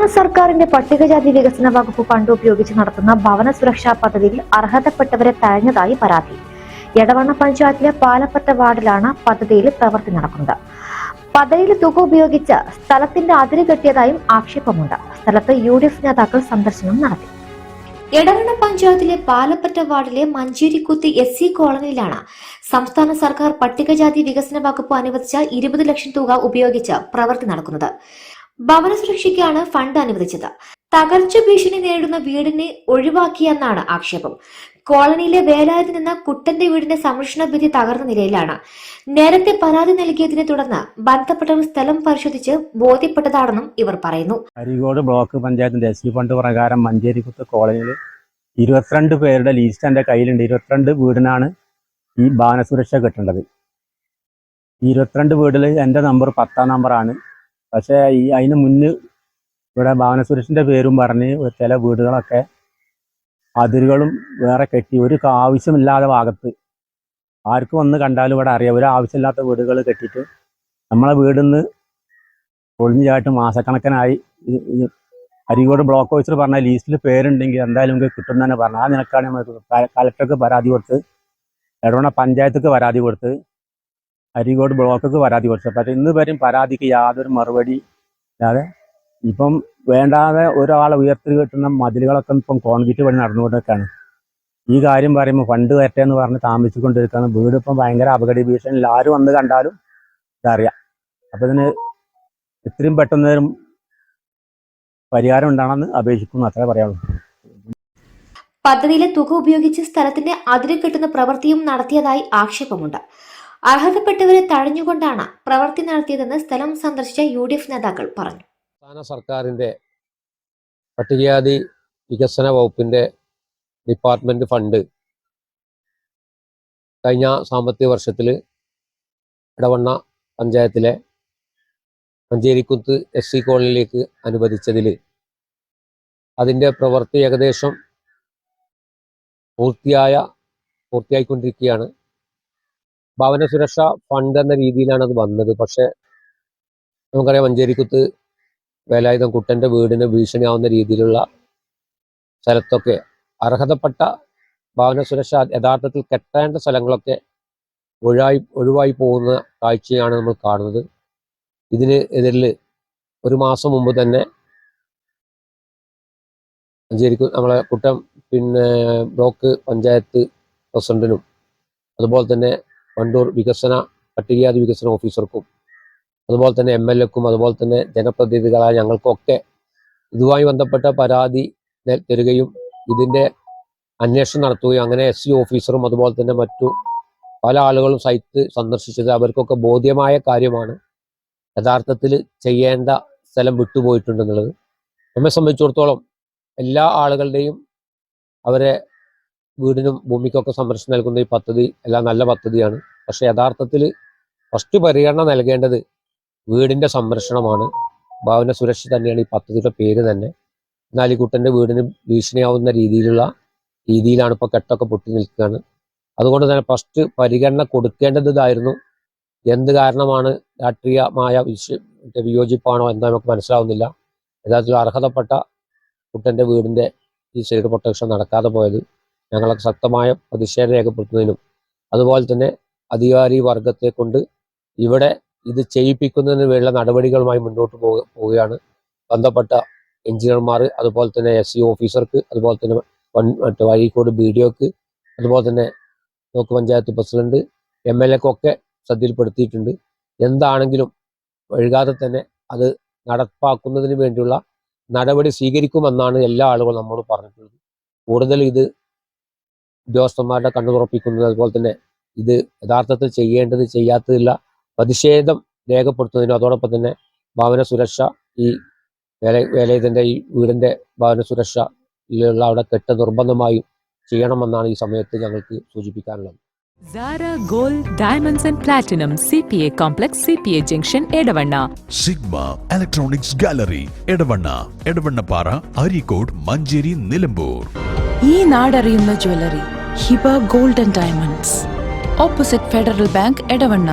സംസ്ഥാന സർക്കാരിന്റെ പട്ടികജാതി വികസന വകുപ്പ് ഫണ്ട് ഉപയോഗിച്ച് നടത്തുന്ന ഭവന സുരക്ഷാ പദ്ധതിയിൽ അർഹതപ്പെട്ടവരെ തഴഞ്ഞതായി പരാതി. എടവണ്ണ പഞ്ചായത്തിലെ പാലപ്പറ്റ വാർഡിലാണ് പദ്ധതിയിൽ പ്രവൃത്തി നടക്കുന്നത്. പദ്ധതിയിൽ തുക ഉപയോഗിച്ച് സ്ഥലത്തിന്റെ അതിര് കെട്ടിയതായും ആക്ഷേപമുണ്ട്. സ്ഥലത്ത് യു ഡി എഫ് നേതാക്കൾ സന്ദർശനം നടത്തി. എടവണ്ണ പഞ്ചായത്തിലെ പാലപ്പറ്റ വാർഡിലെ മഞ്ചേരിക്കുത്ത് എസ് സി കോളനിയിലാണ് സംസ്ഥാന സർക്കാർ പട്ടികജാതി വികസന വകുപ്പ് അനുവദിച്ച ഇരുപത് ലക്ഷം തുക ഉപയോഗിച്ച് പ്രവൃത്തി നടക്കുന്നത്. ഭവന സുരക്ഷയ്ക്കാണ് ഫണ്ട് അനുവദിച്ചത്. തകർച്ച ഭീഷണി നേരിടുന്ന വീടിനെ ഒഴിവാക്കിയെന്നാണ് ആക്ഷേപം. കോളനിയിലെ വേലായത്തിൽ നിന്ന് കുട്ടന്റെ വീടിന്റെ സംരക്ഷണ ഭിത്തി തകർന്ന നിലയിലാണ്. നേരത്തെ പരാതി നൽകിയതിനെ തുടർന്ന് ബന്ധപ്പെട്ടവർ സ്ഥലം പരിശോധിച്ച് ബോധ്യപ്പെട്ടതാണെന്നും ഇവർ പറയുന്നു. അരികോട് ബ്ലോക്ക് പഞ്ചായത്തിന്റെ എസ് ഫണ്ട് പ്രകാരം മഞ്ചേരിക്കുത്ത് കോളനിയിൽ ഇരുപത്തിരണ്ട് പേരുടെ ലിസ്റ്റ് എന്റെ കയ്യിലുണ്ട്. ഇരുപത്തിരണ്ട് വീടിനാണ് ഈ ഭവന സുരക്ഷ കിട്ടേണ്ടത്. ഇരുപത്തിരണ്ട് വീടിൽ എന്റെ നമ്പർ പത്താം നമ്പറാണ്. പക്ഷേ ഈ അതിന് മുന്ന് ഇവിടെ ഭവന സുരക്ഷന്റെ പേരും പറഞ്ഞ് ചില വീടുകളൊക്കെ അതിരുകളും വേറെ കെട്ടി ഒരു ആവശ്യമില്ലാത്ത ഭാഗത്ത് ആർക്ക് വന്ന് കണ്ടാലും ഇവിടെ അറിയാം. ഒരു ആവശ്യമില്ലാത്ത വീടുകൾ കെട്ടിയിട്ട് നമ്മളെ വീടിൽ നിന്ന് ഒളിഞ്ഞു ചാട്ട് മാസക്കണക്കിനായി ഇത് ബ്ലോക്ക് ഓഫീസർ പറഞ്ഞ ലീസ്റ്റിൽ പേരുണ്ടെങ്കിൽ എന്തായാലും നമുക്ക് കിട്ടും തന്നെ പറഞ്ഞു. ആ നിനക്കാണ് നമ്മൾ കലക്ടർക്ക് പരാതി കൊടുത്ത് എടവണ പഞ്ചായത്തേക്ക് പരാതി കൊടുത്ത് അരീക്കോട് ബ്ലോക്കൊക്കെ പരാതി കൊടുത്തു. പക്ഷേ ഇന്ന് വരെയും പരാതിക്ക് യാതൊരു മറുപടി ഇല്ലാതെ ഇപ്പം വേണ്ടാതെ ഒരാളെ ഉയർത്തി കിട്ടുന്ന മതിലുകളൊക്കെ ഇപ്പം കോൺക്രീറ്റ് പണി നടന്നുകൊണ്ടൊക്കെയാണ് ഈ കാര്യം പറയുമ്പോൾ ഫണ്ട് വരട്ടെ എന്ന് പറഞ്ഞ് താമസിച്ചുകൊണ്ടിരിക്കുന്ന വീട് ഇപ്പം ഭയങ്കര അപകട ഭീഷണിയിൽ ആര് വന്ന് കണ്ടാലും ഇതറിയാം. അപ്പം ഇതിന് ഇത്രയും പെട്ടെന്ന് പരിഹാരം ഉണ്ടാണെന്ന് അപേക്ഷിക്കുന്നു. അത്രേ പറയാനുള്ളൂ. പദ്ധതിയിലെ തുക ഉപയോഗിച്ച് സ്ഥലത്തിന്റെ അതിര് കെട്ടുന്ന പ്രവൃത്തിയും നടത്തിയതായി ആക്ഷേപമുണ്ട്. അർഹതപ്പെട്ടവരെ തഴഞ്ഞുകൊണ്ടാണ് പ്രവൃത്തി നടത്തിയതെന്ന് സ്ഥലം സന്ദർശിച്ച യു ഡി എഫ് നേതാക്കൾ പറഞ്ഞു. സംസ്ഥാന സർക്കാരിന്റെ പട്ടികജാതി വികസന വകുപ്പിന്റെ ഡിപ്പാർട്ട്മെന്റ് ഫണ്ട് കഴിഞ്ഞ സാമ്പത്തിക വർഷത്തിൽ ഇടവണ്ണ പഞ്ചായത്തിലെ മഞ്ചേരിക്കുത്ത് എസ് സി കോളനിയിലേക്ക് അനുവദിച്ചതിൽ അതിന്റെ പ്രവൃത്തി ഏകദേശം പൂർത്തിയായ പൂർത്തിയായിക്കൊണ്ടിരിക്കുകയാണ്. ഭവന സുരക്ഷ ഫണ്ട് എന്ന രീതിയിലാണ് അത് വന്നത്. പക്ഷെ നമുക്കറിയാം മഞ്ചേരിക്കുത്ത് വേലായുധം കുട്ടന്റെ വീടിന് ഭീഷണിയാവുന്ന രീതിയിലുള്ള സ്ഥലത്തൊക്കെ അർഹതപ്പെട്ട ഭവന സുരക്ഷ യഥാർത്ഥത്തിൽ കെട്ടേണ്ട സ്ഥലങ്ങളൊക്കെ ഒഴായി ഒഴിവായി പോകുന്ന കാഴ്ചയാണ് നമ്മൾ കാണുന്നത്. ഇതിന് എതിരിൽ ഒരു മാസം മുമ്പ് തന്നെ മഞ്ചേരിക്കു നമ്മളെ കുട്ടം പിന്നെ ബ്ലോക്ക് പഞ്ചായത്ത് പ്രസിഡന്റിനും അതുപോലെ തന്നെ വണ്ടൂർ വികസന പട്ടികജാതി വികസന ഓഫീസർക്കും അതുപോലെ തന്നെ എം എൽ എക്കും അതുപോലെ തന്നെ ജനപ്രതിനിധികളായ ഞങ്ങൾക്കൊക്കെ ഇതുമായി ബന്ധപ്പെട്ട പരാതി തരികയും ഇതിന്റെ അന്വേഷണം നടത്തുകയും അങ്ങനെ എസ് സി ഓഫീസറും അതുപോലെ തന്നെ മറ്റു പല ആളുകളും സൈറ്റ് സന്ദർശിച്ചത് അവർക്കൊക്കെ ബോധ്യമായ കാര്യമാണ്. യഥാർത്ഥത്തിൽ ചെയ്യേണ്ട സ്ഥലം വിട്ടുപോയിട്ടുണ്ടെന്നുള്ളത്. നമ്മെ സംബന്ധിച്ചിടത്തോളം എല്ലാ ആളുകളുടെയും അവരെ വീടിനും ഭൂമിക്കൊക്കെ സംരക്ഷണം നൽകുന്ന ഈ പദ്ധതി എല്ലാം നല്ല പദ്ധതിയാണ്. പക്ഷേ യഥാർത്ഥത്തിൽ ഫസ്റ്റ് പരിഗണന നൽകേണ്ടത് വീടിന്റെ സംരക്ഷണമാണ്. ഭവന സുരക്ഷ തന്നെയാണ് ഈ പദ്ധതിയുടെ പേര് തന്നെ. നാലിക്കുട്ടന്റെ കുട്ടന്റെ വീടിന് ഭീഷണിയാവുന്ന രീതിയിലുള്ള രീതിയിലാണ് ഇപ്പോൾ കെട്ടൊക്കെ പൊട്ടി നിൽക്കുകയാണ്. അതുകൊണ്ട് തന്നെ ഫസ്റ്റ് പരിഗണന കൊടുക്കേണ്ടത് ഇതായിരുന്നു എന്ത് കാരണമാണ് രാഷ്ട്രീയമായ വിശ വിയോജിപ്പാണോ എന്ന് നമുക്ക് മനസ്സിലാവുന്നില്ല. യഥാർത്ഥത്തിൽ അർഹതപ്പെട്ട കുട്ടന്റെ വീടിന്റെ ഈ സൈഡ് പ്രൊട്ടക്ഷൻ നടക്കാതെ പോയത്. ഞങ്ങളൊക്കെ ശക്തമായ പ്രതിഷേധം രേഖപ്പെടുത്തുന്നതിനും അതുപോലെ തന്നെ അധികാരി വർഗത്തെ കൊണ്ട് ഇവിടെ ഇത് ചെയ്യിപ്പിക്കുന്നതിന് വേണ്ട നടപടികളുമായി മുന്നോട്ട് പോവുകയാണ്. ബന്ധപ്പെട്ട എഞ്ചിനീയർമാർ അതുപോലെ തന്നെ എസ് സി ഓഫീസർക്ക് അതുപോലെ തന്നെ മറ്റേ വഴിക്കോട് ബി ഡി ഒക്ക് അതുപോലെ തന്നെ block panchayat president M L എക്കൊക്കെ ശ്രദ്ധയിൽപ്പെടുത്തിയിട്ടുണ്ട്. എന്താണെങ്കിലും വഴുകാതെ തന്നെ അത് നടപ്പാക്കുന്നതിന് വേണ്ടിയുള്ള നടപടി സ്വീകരിക്കുമെന്നാണ് എല്ലാ ആളുകളും നമ്മോട് പറഞ്ഞിട്ടുള്ളത്. കൂടുതൽ ഇത് ഉദ്യോഗസ്ഥന്മാരുടെ കണ്ണു തുറപ്പിക്കുന്നത് അതുപോലെ തന്നെ ഇത് യഥാർത്ഥത്തിൽ ചെയ്യേണ്ടത് ചെയ്യാത്തതില്ല പ്രതിഷേധം രേഖപ്പെടുത്തുന്നതിനും അതോടൊപ്പം തന്നെ ഭവന സുരക്ഷ ഈ വേല വേലയതിന്റെ ഈ വീടിന്റെ ഭവന സുരക്ഷയിലുള്ള അവിടെ കെട്ട് നിർബന്ധമായും ചെയ്യണമെന്നാണ് ഈ സമയത്ത് ഞങ്ങൾക്ക് സൂചിപ്പിക്കാനുള്ളത്. Zara Gold Diamonds and Platinum CPA Complex CPA Junction Edavanna Sigma electronics gallery Edavanna Edavannappara Areekode Manjeri Nilambur ഈ നാടറിയുന്ന jewellery Hiba gold and diamonds. Opposite Federal Bank Edavanna.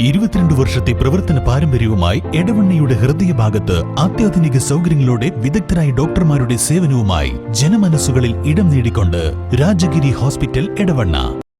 ഇരുപത്തിരണ്ട് വർഷത്തെ പ്രവർത്തന പാരമ്പര്യവുമായി എടവണ്ണയുടെ ഹൃദയഭാഗത്ത് അത്യാധുനിക സൗകര്യങ്ങളോടെ വിദഗ്ധരായ ഡോക്ടർമാരുടെ സേവനവുമായി ജനമനസ്സുകളിൽ ഇടം നേടിക്കൊണ്ട് രാജഗിരി ഹോസ്പിറ്റൽ എടവണ്ണ.